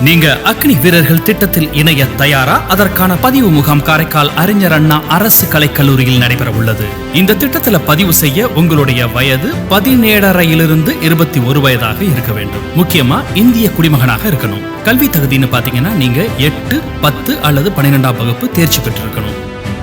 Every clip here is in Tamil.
நீங்க அக்னி வீரர்கள் திட்டத்தில் இணைய தயாரா? அதற்கான பதிவு முகாம் காரைக்கால் அறிஞர் அண்ணா அரசு கலைக்கல்லூரியில் நடைபெற உள்ளது இந்த திட்டத்தில் பதிவு செய்ய உங்களுடைய வயது பதினேழரையிலிருந்து இருபத்தி ஒரு வயதாக இருக்க வேண்டும். முக்கியமா இந்திய குடிமகனாக இருக்கணும். கல்வி தகுதின்னு பாத்தீங்கன்னா நீங்க எட்டு பத்து அல்லது பன்னிரெண்டாம் வகுப்பு தேர்ச்சி பெற்றிருக்கணும்.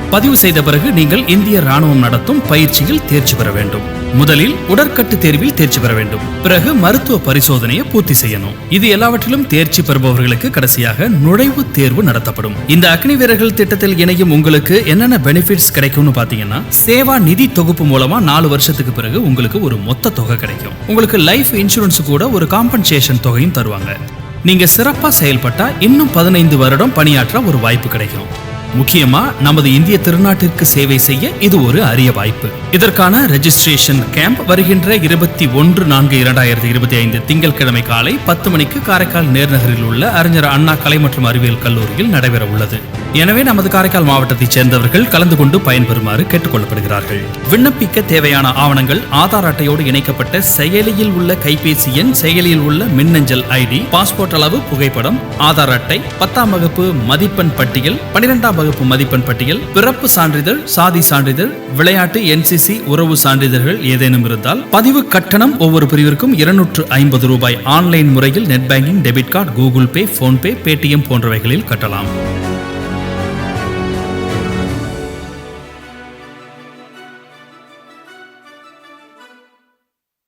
பதிவு செய்த பிறகு நீங்கள் இந்திய ராணுவம் நடத்தும் பயிற்சியில் தேர்ச்சி பெற வேண்டும். முதலில் உடற்கட்டு தேர்வில் தேர்ச்சி பெற வேண்டும். பிறகு மருத்துவ பரிசோதனையை பூர்த்தி செய்யணும். இது எல்லாவற்றிலும் தேர்ச்சி பெறுபவர்களுக்கு கடைசியாக நுழைவுத் தேர்வு நடத்தப்படும். இந்த அக்னி வீரர்கள் திட்டத்தில் இணையும் உங்களுக்கு என்னென்ன பெனிஃபிட்ஸ் கிடைக்கும்னு பாத்தீங்கன்னா சேவா நிதி தொகுப்பு மூலமா நாலு வருஷத்துக்கு பிறகு உங்களுக்கு ஒரு மொத்த தொகை கிடைக்கும். உங்களுக்கு லைஃப் இன்சூரன்ஸ் கூட ஒரு காம்பன்சேஷன் தொகையும் தருவாங்க. நீங்க சிறப்பா செயல்பட்டா இன்னும் பதினைந்து வருடம் பணியாற்ற ஒரு வாய்ப்பு கிடைக்கும். முக்கியமா நமது இந்திய திருநாட்டிற்கு சேவை செய்ய இது ஒரு அரிய வாய்ப்பு. இதற்கான ரெஜிஸ்ட்ரேஷன் கேம்ப் வருகின்ற இருபத்தி ஒன்று நான்கு இரண்டாயிரத்தி இருபத்தி ஐந்து திங்கட்கிழமை காலை பத்து மணிக்கு காரைக்கால் நேர்நகரில் உள்ள அறிஞர் அண்ணா கலை மற்றும் அறிவியல் கல்லூரியில் நடைபெற உள்ளது எனவே நமது காரைக்கால் மாவட்டத்தைச் சேர்ந்தவர்கள் கலந்து கொண்டு பயன்பெறுமாறு கேட்டுக்கொள்ளப்படுகிறார்கள். விண்ணப்பிக்க தேவையான ஆவணங்கள் ஆதார் அட்டையோடு இணைக்கப்பட்ட செயலியில் உள்ள கைபேசி எண் செயலியில் உள்ள மின்னஞ்சல் ஐடி பாஸ்போர்ட் அளவு புகைப்படம் ஆதார் அட்டை பத்தாம் வகுப்பு மதிப்பெண் பட்டியல் பனிரெண்டாம் வகுப்பு மதிப்பெண் பட்டியல் பிறப்பு சான்றிதழ் சாதி சான்றிதழ் விளையாட்டு என்சிசி உறவு சான்றிதழ்கள் ஏதேனும் இருந்தால் பதிவு கட்டணம் ஒவ்வொரு பிரிவிற்கும் இருநூற்று ஐம்பது ரூபாய் ஆன்லைன் முறையில் net banking debit card Google Pay PhonePe Paytm போன்றவைகளில் கட்டலாம்.